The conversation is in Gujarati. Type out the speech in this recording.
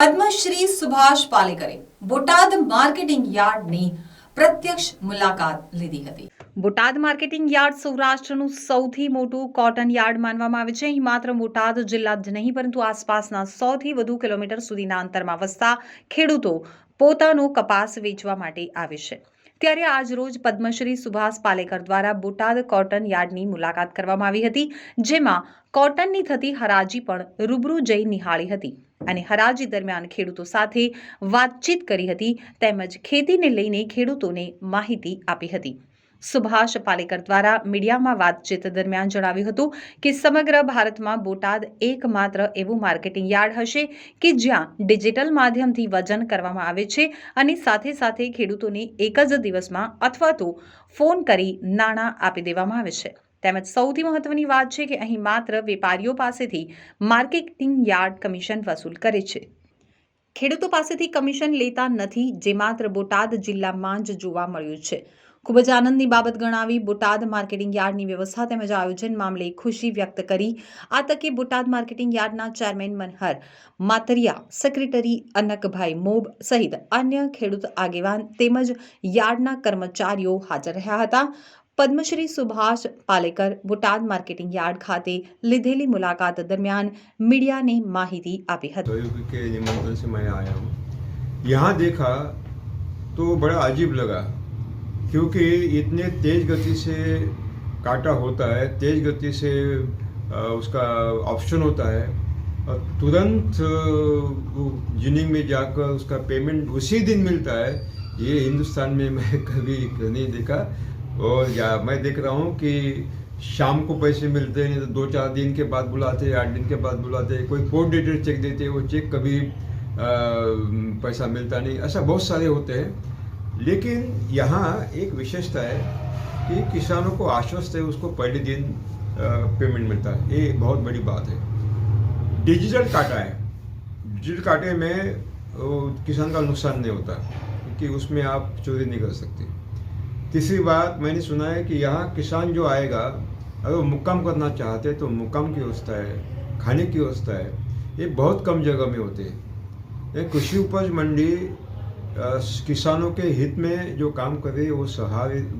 પદ્મશ્રી સુભાષ પાલેકરે બોટાદ માર્કેટિંગ યાર્ડની પ્રત્યક્ષ મુલાકાત લીધી હતી બોટાદ માર્કેટિંગ યાર્ડ સૌરાષ્ટ્રનું સૌથી મોટું કોટન યાર્ડ માનવામાં આવે છે. અહીં માત્ર બોટાદ જિલ્લા જ નહીં, પરંતુ આસપાસના સૌથી વધુ કિલોમીટર સુધીના અંતરમાં વસતા ખેડૂતો પોતાનો કપાસ વેચવા માટે આવે છે. ત્યારે આજરોજ પદ્મશ્રી સુભાષ પાલેકર દ્વારા બોટાદ કોટન યાર્ડની મુલાકાત કરવામાં આવી હતી, જેમાં કોટનની થતી હરાજી પણ રૂબરૂ જઈ નિહાળી હતી અને હરાજી દરમિયાન ખેડૂતો સાથે વાતચીત કરી હતી, તેમજ ખેતીને લઈને ખેડૂતોને માહિતી આપી હતી. સુભાષ પાલેકર દ્વારા મીડિયામાં વાતચીત દરમિયાન જણાવ્યું હતું કે સમગ્ર ભારતમાં બોટાદ એકમાત્ર એવું માર્કેટિંગ યાર્ડ હશે કે જ્યાં ડિજિટલ માધ્યમથી વજન કરવામાં આવે છે અને સાથે સાથે ખેડૂતોને એક જ દિવસમાં અથવા તો ફોન કરી નાણાં આપી દેવામાં આવે છે. તેમજ સૌથી મહત્વની વાત છે કે અહીં માત્ર વેપારીઓ પાસેથી માર્કેટિંગ યાર્ડ કમિશન વસૂલ કરે છે. ખેડૂતો પાસેથી કમિશન લેતા નથી જે માત્ર બોટાદ જિલ્લામાં જ જોવા મળ્યું છે. ખૂબ જ આનંદની બાબત ગણાવી બોટાદ માર્કેટિંગ યાર્ડની વ્યવસ્થા તેમજ આયોજન મામલે ખુશી વ્યક્ત કરી આ તકે બોટાદ માર્કેટિંગ યાર્ડના chairman Manhar Matariya secretary Anakbhai mob સહિત અન્ય ખેડૂત આગેવાન તેમજ યાર્ડના કર્મચારીઓ હાજર રહ્યા હતા પદ્મશ્રી સુભાષ પાલેકર બોટાદ માર્કેટિંગ યાર્ડ ખાતે લીધેલી મુલાકાત દરમિયાન મીડિયાને માહિતી આપી હતી सहयोग के निमंत्रण से मैं आया हूँ यहाँ देखा तो बड़ा अजीब लगा क्योंकि इतने तेज गति से काटा होता है तेज गति से उसका ऑप्शन होता है और तुरंत जिनिंग में जाकर उसका पेमेंट उसी दिन मिलता है। ये हिंदुस्तान में मैं कभी नहीं देखा और या मैं देख रहा हूँ कि शाम को पैसे मिलते हैं तो दो चार दिन के बाद बुलाते हैं आठ दिन के बाद बुलाते हैं कोई पोर्ट डेटेड चेक देते वो चेक कभी अ, पैसा मिलता नहीं। ऐसा बहुत सारे होते हैं। लेकिन यहाँ एक विशेषता है कि किसानों को आश्वस्त है, उसको पहले दिन पेमेंट मिलता है। ये बहुत बड़ी बात है। डिजिटल काटा है। डिजिटल काटे में किसान का नुकसान नहीं होता, क्योंकि उसमें आप चोरी नहीं कर सकते। तीसरी बात मैंने सुना है कि यहाँ किसान जो आएगा, अगर वो मुक्काम करना चाहते हैं तो मुक्काम की व्यवस्था है, खाने की व्यवस्था है। ये बहुत कम जगह में होते हैं। कृषि उपज मंडी किसानों के हित में जो काम कर रही है वो सहारे